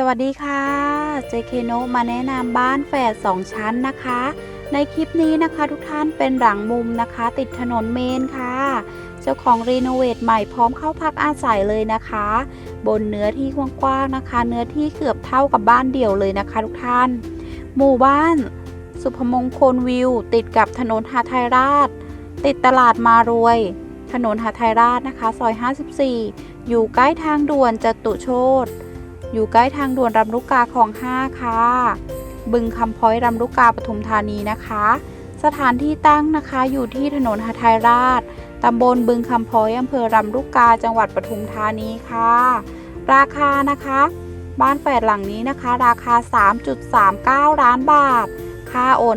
สวัสดีค่ะ JK โนมาแนะนำบ้านแฝด2 ชั้นนะคะ ในคลิปนี้นะคะทุกท่านเป็นหลังมุมนะคะ ติดถนนเมนค่ะ เจ้าของรีโนเวทใหม่พร้อมเข้าพักอาศัยเลยนะคะ บนเนื้อที่กว้างๆนะคะ เนื้อที่เกือบเท่ากับบ้านเดี่ยวเลยนะคะทุกท่าน หมู่บ้าน สุพมงคลวิว ติดกับถนนหาไทยราช ติดตลาดมารวย ถนนหาไทยราชนะคะ ซอย 54 อยู่ใกล้ทางด่วนจตุโชต อยู่ใกล้ทางด่วนรำลูกกาของ 5 ค่ะ บึงคำพ้อยรำลูกกาปทุมธานีนะคะ สถานที่ตั้งนะคะอยู่ที่ถนนหาไทยราชตำบลบึงคำพ้อยอำเภอรำลูกกาจังหวัดปทุมธานีค่ะ ราคานะคะ บ้านแฝดหลังนี้นะคะ ราคา 3.39 ล้านบาท ค่าโอน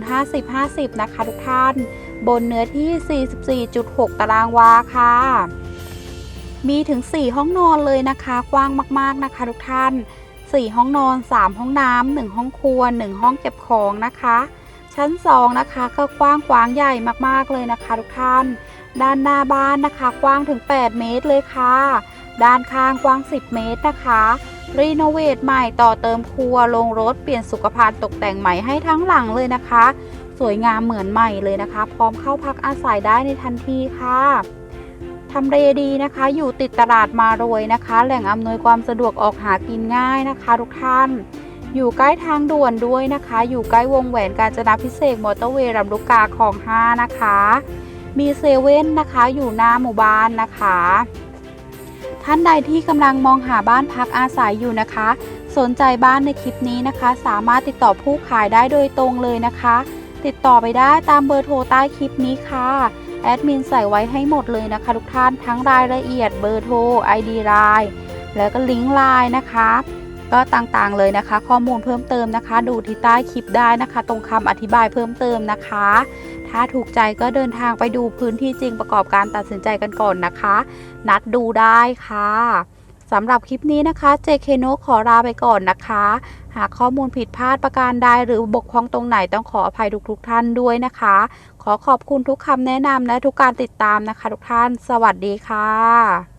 50-50 นะคะทุกท่าน บนเนื้อที่ 44.6 ตารางวาค่ะ มีถึง 4 ห้องนอนเลยนะคะ กว้างมากๆนะคะ ทุกท่าน 4 ห้องนอน 3 ห้องน้ำ1ห้องครัว 1 ห้องเก็บของนะคะ ชั้น 2 นะคะ ก็กว้างกว้างใหญ่มากๆเลยนะคะ ทุกท่าน ด้านหน้าบ้านนะคะ กว้างถึง 8 เมตรเลยค่ะ ด้านข้างกว้าง 10 เมตรนะคะรีโนเวทใหม่ต่อเติมครัวลงรถเปลี่ยนสุขภัณฑ์ตกแต่งใหม่ให้ทั้งหลังเลยนะคะ สวยงามเหมือนใหม่เลยนะคะ พร้อมเข้าพักอาศัยได้ในทันทีค่ะ ทำเลดีนะคะ อยู่ติดตลาดมารวยนะคะ แหล่งอำนวยความสะดวกออกหากินง่ายนะคะ ทุกท่าน อยู่ใกล้ทางด่วนด้วยนะคะ อยู่ใกล้วงแหวนการจนาพิเศษมอเตอร์เวย์ลำลูกกาของ5นะคะ มีเซเว่นนะคะอยู่หน้าหมู่บ้านนะคะ ท่านใดที่กำลังมองหาบ้านพักอาศัยอยู่นะคะ สนใจบ้านในคลิปนี้นะคะ สามารถติดต่อผู้ขายได้โดยตรงเลยนะคะ ติดต่อไปได้ตามเบอร์โทรใต้คลิปนี้ค่ะ แอดมินใส่ไว้ให้หมดเลยนะคะทุกท่านทั้งรายละเอียดเบอร์โทร ID ไลน์แล้วก็ลิงก์ไลน์นะคะ ก็ต่างๆเลยนะคะ ข้อมูลเพิ่มเติมนะคะ ดูที่ใต้คลิปได้นะคะ ตรงคำอธิบายเพิ่มเติมนะคะ ถ้าถูกใจก็เดินทางไปดูพื้นที่จริงประกอบการตัดสินใจกันก่อนนะคะ นัดดูได้ค่ะ สำหรับคลิปนี้นะคะ JK n o ขอลาไปก่อนนะคะ หากข้อมูลผิดพลาดประการใดหรือบกพร่องตรงไหนต้องขออภัยทุกๆท่านด้วยนะคะ ขอขอบคุณทุกคำแนะนำและทุกการติดตามนะคะ ทุกท่าน สวัสดีค่ะ